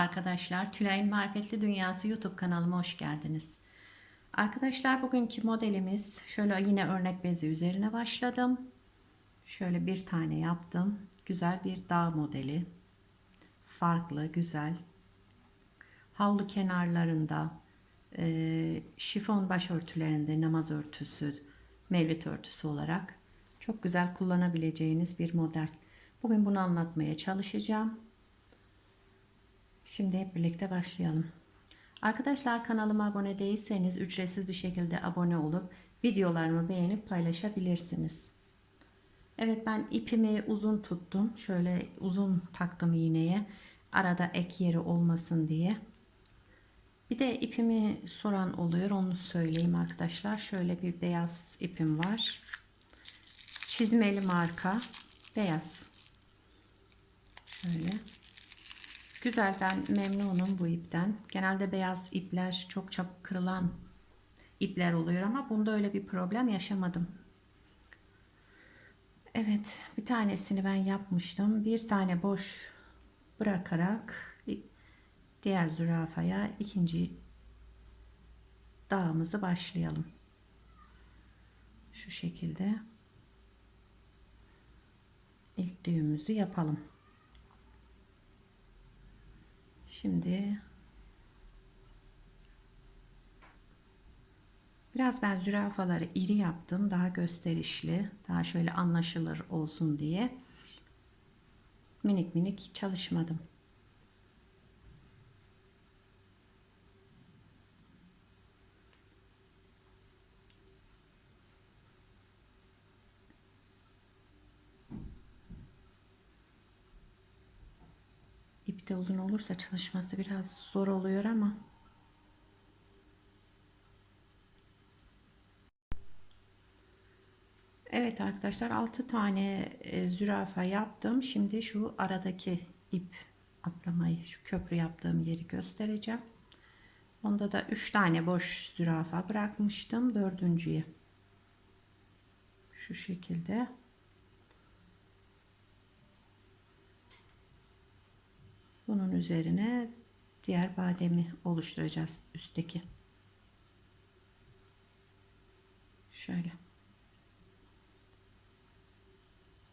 arkadaşlar. Tülay'ın Marifetli Dünyası YouTube kanalıma hoş geldiniz. Arkadaşlar bugünkü modelimiz şöyle yine örnek bezi üzerine başladım. Şöyle bir tane yaptım. Güzel bir dağ modeli. Farklı, güzel. Havlu kenarlarında, e, şifon başörtülerinde namaz örtüsü, mevlüt örtüsü olarak çok güzel kullanabileceğiniz bir model. Bugün bunu anlatmaya çalışacağım. Şimdi hep birlikte başlayalım. Arkadaşlar kanalıma abone değilseniz ücretsiz bir şekilde abone olup videolarımı beğenip paylaşabilirsiniz. Evet ben ipimi uzun tuttum. Şöyle uzun taktım iğneye. Arada ek yeri olmasın diye. Bir de ipimi soran oluyor. Onu söyleyeyim arkadaşlar. Şöyle bir beyaz ipim var. Çizmeli marka. Beyaz. Şöyle. Güzel ben memnunum bu ipten. Genelde beyaz ipler çok çabuk kırılan ipler oluyor ama bunda öyle bir problem yaşamadım. Evet bir tanesini ben yapmıştım. Bir tane boş bırakarak diğer zürafaya ikinci dağımızı başlayalım. Şu şekilde ilk düğümümüzü yapalım. Şimdi biraz ben zürafaları iri yaptım. Daha gösterişli, daha şöyle anlaşılır olsun diye. Minik minik çalışmadım. İp de uzun olursa çalışması biraz zor oluyor ama Evet arkadaşlar 6 tane e, zürafa yaptım. Şimdi şu aradaki ip atlamayı, şu köprü yaptığım yeri göstereceğim. Onda da 3 tane boş zürafa bırakmıştım. Dördüncüye şu şekilde Bunun üzerine diğer bademi oluşturacağız üstteki. Şöyle.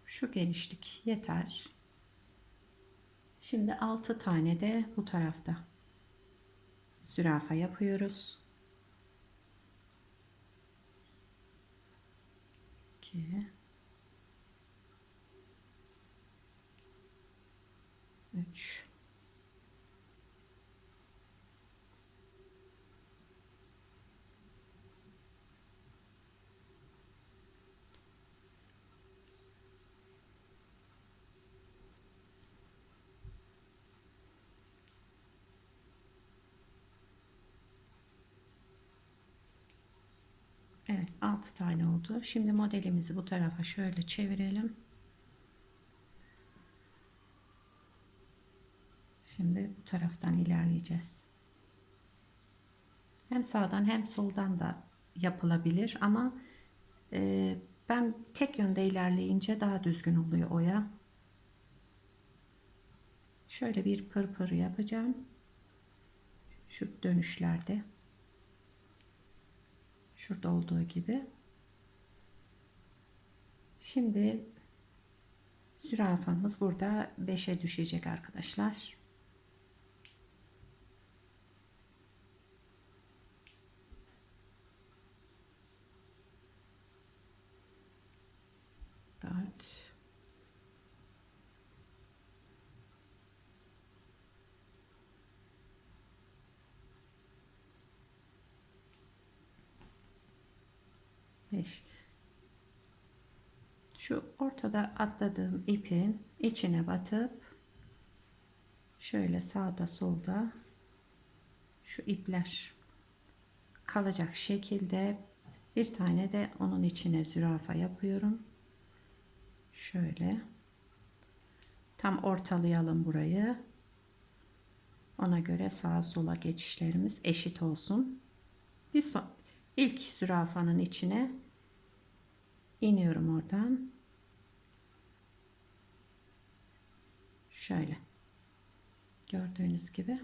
Şu genişlik yeter. Şimdi 6 tane de bu tarafta zürafa yapıyoruz. 2 3 Evet 6 tane oldu. Şimdi modelimizi bu tarafa şöyle çevirelim. Şimdi bu taraftan ilerleyeceğiz. Hem sağdan hem soldan da yapılabilir ama e, ben tek yönde ilerleyince daha düzgün oluyor oya. Şöyle bir pırpır yapacağım. Şu dönüşlerde. Şurada olduğu gibi. Şimdi zürafamız burada 5'e düşecek arkadaşlar. 5 şu ortada atladığım ipin içine batıp şöyle sağda solda şu ipler kalacak şekilde bir tane de onun içine zürafa yapıyorum. Şöyle tam ortalayalım burayı. Ona göre sağa sola geçişlerimiz eşit olsun. Bir son, ilk zürafanın içine iniyorum oradan. Şöyle. Gördüğünüz gibi.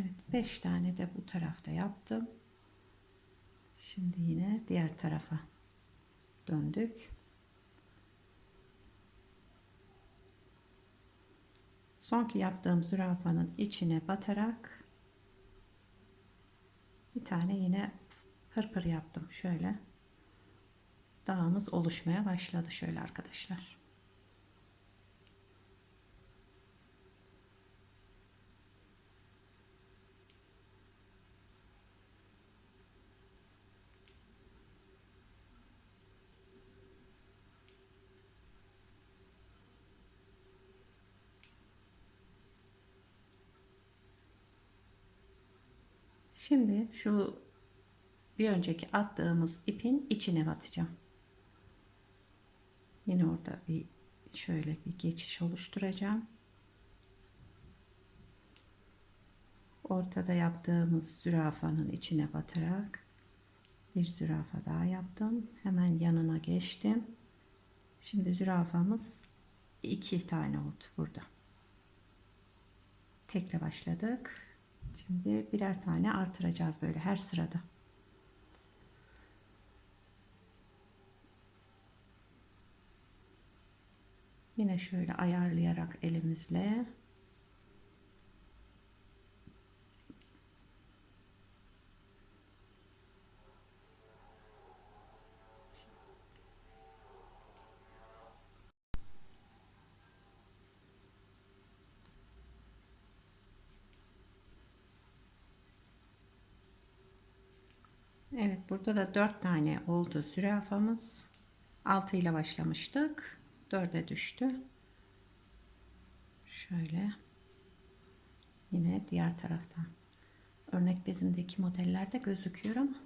Evet 5 tane de bu tarafta yaptım. Şimdi yine diğer tarafa döndük. Sonki yaptığım zürafanın içine batarak bir tane yine pırpır yaptım şöyle. Dağımız oluşmaya başladı şöyle arkadaşlar. Şimdi şu bir önceki attığımız ipin içine batacağım. Yine orada bir şöyle bir geçiş oluşturacağım. Ortada yaptığımız zürafanın içine batarak bir zürafa daha yaptım. Hemen yanına geçtim. Şimdi zürafamız iki tane oldu burada. Tekle başladık. Şimdi birer tane artıracağız böyle her sırada. Yine şöyle ayarlayarak elimizle Evet burada da 4 tane oldu zürafamız. 6 ile başlamıştık. 4'e düştü. Şöyle. Yine diğer taraftan. Örnek bezindeki modellerde gözüküyor ama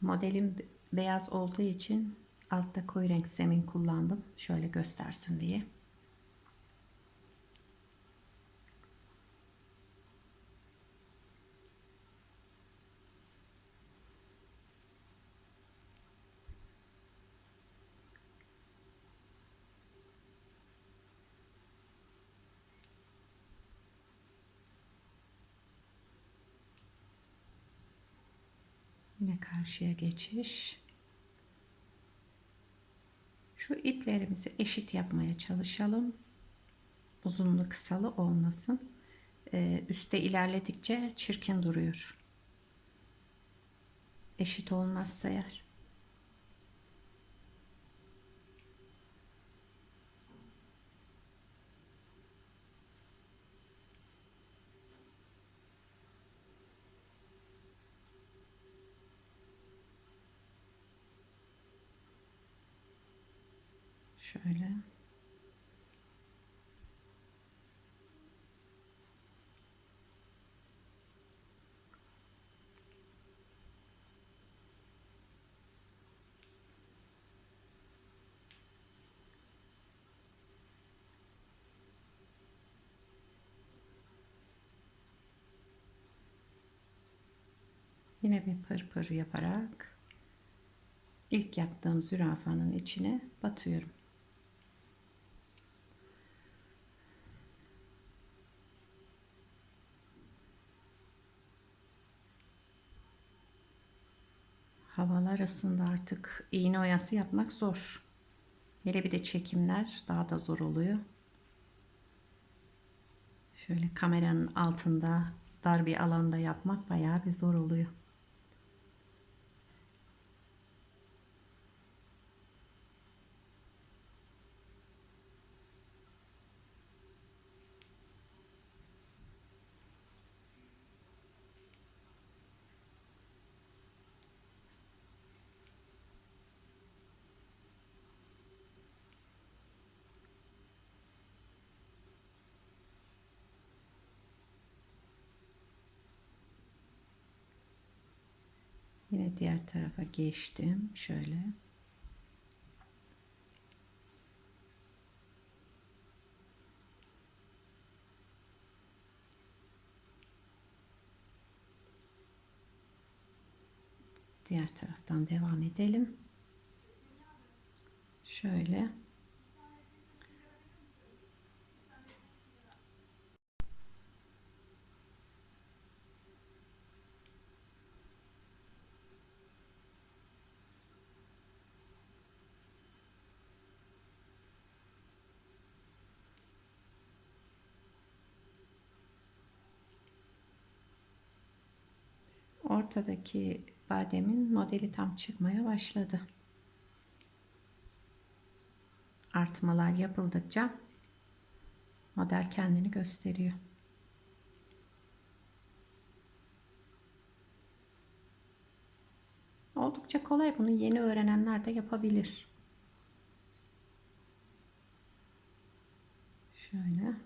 modelim beyaz olduğu için altta koyu renk zemin kullandım. Şöyle göstersin diye. Yine karşıya geçiş. Şu iplerimizi eşit yapmaya çalışalım. Uzunlu kısalı olmasın. Ee, üste ilerledikçe çirkin duruyor. Eşit olmazsa eğer. Şöyle. Yine bir pırpır yaparak ilk yaptığım zürafanın içine batıyorum. Havalar ısındı artık iğne oyası yapmak zor. Hele bir de çekimler daha da zor oluyor. Şöyle kameranın altında dar bir alanda yapmak bayağı bir zor oluyor. Diğer tarafa geçtim. Şöyle. Diğer taraftan devam edelim. Şöyle. Ortadaki bademin modeli tam çıkmaya başladı. Artmalar yapıldıkça model kendini gösteriyor. Oldukça kolay bunu yeni öğrenenler de yapabilir. Şöyle.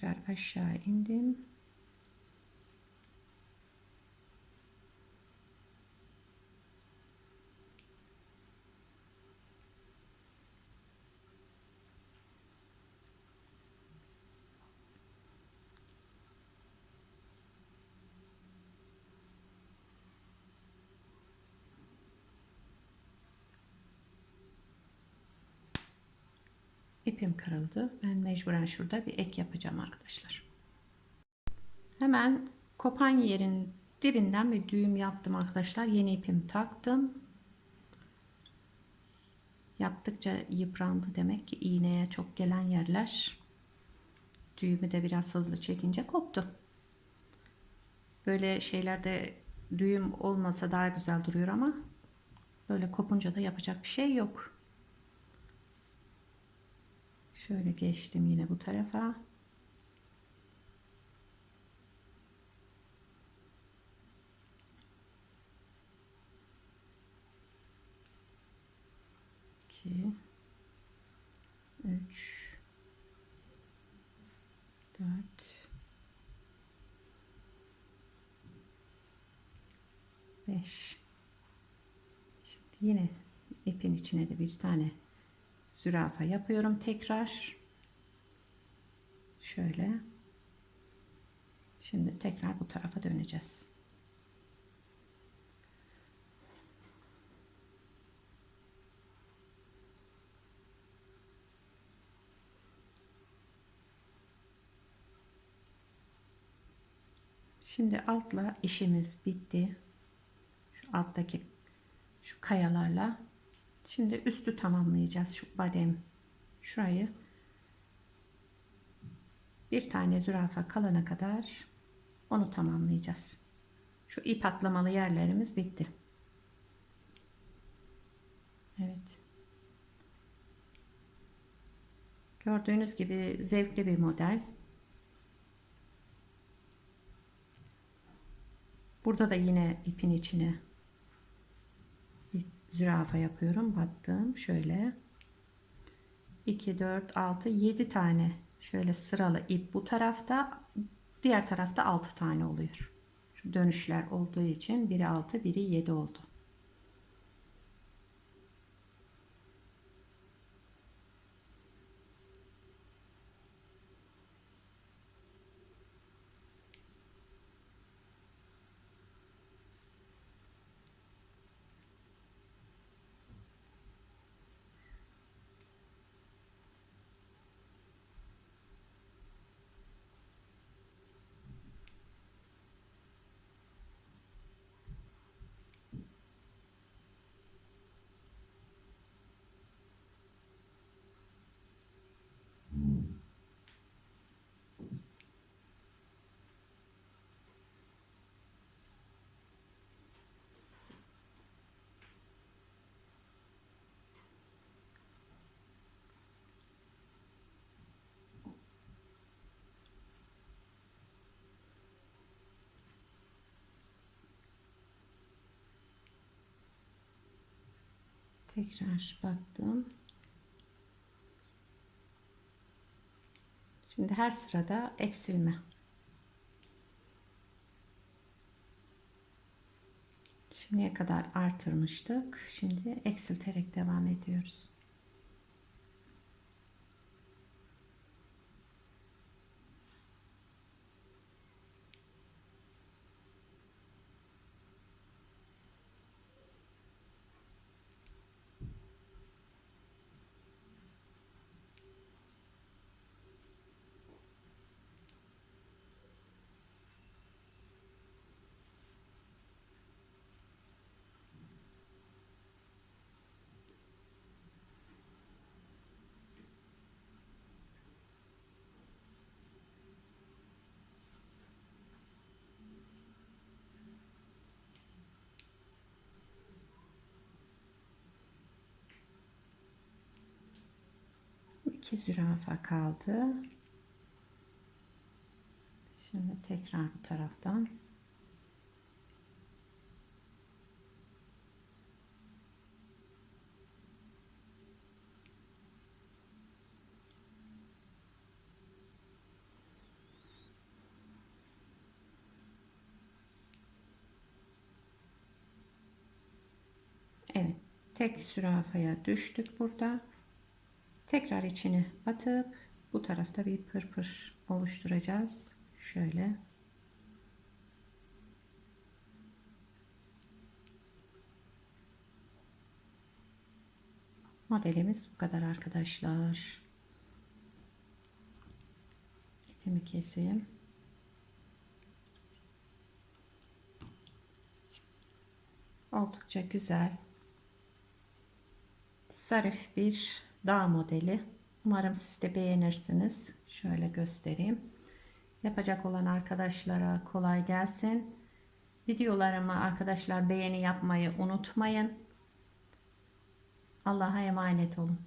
Tekrar aşağı indim. İpim kırıldı. Ben mecburen şurada bir ek yapacağım arkadaşlar. Hemen kopan yerin dibinden bir düğüm yaptım arkadaşlar. Yeni ipim taktım. Yaptıkça yıprandı demek ki iğneye çok gelen yerler. Düğümü de biraz hızlı çekince koptu. Böyle şeylerde düğüm olmasa daha güzel duruyor ama böyle kopunca da yapacak bir şey yok. Şöyle geçtim yine bu tarafa. İki, üç, dört, beş. Şimdi yine ipin içine de bir tane zürafa yapıyorum tekrar. Şöyle. Şimdi tekrar bu tarafa döneceğiz. Şimdi altla işimiz bitti. Şu alttaki şu kayalarla Şimdi üstü tamamlayacağız şu badem. Şurayı bir tane zürafa kalana kadar onu tamamlayacağız. Şu ip atlamalı yerlerimiz bitti. Evet. Gördüğünüz gibi zevkli bir model. Burada da yine ipin içine zürafa yapıyorum. Battım. Şöyle 2, 4, 6, 7 tane şöyle sıralı ip bu tarafta. Diğer tarafta 6 tane oluyor. Şu dönüşler olduğu için biri 6, biri 7 oldu. tekrar battım. Şimdi her sırada eksilme. Şimdiye kadar artırmıştık. Şimdi eksilterek devam ediyoruz. İki zürafa kaldı. Şimdi tekrar bu taraftan. Evet. Tek zürafaya düştük burada. Tekrar içini atıp bu tarafta bir pırpır oluşturacağız. Şöyle. Modelimiz bu kadar arkadaşlar. İpimi keseyim. Oldukça güzel. Zarif bir dağ modeli. Umarım siz de beğenirsiniz. Şöyle göstereyim. Yapacak olan arkadaşlara kolay gelsin. Videolarımı arkadaşlar beğeni yapmayı unutmayın. Allah'a emanet olun.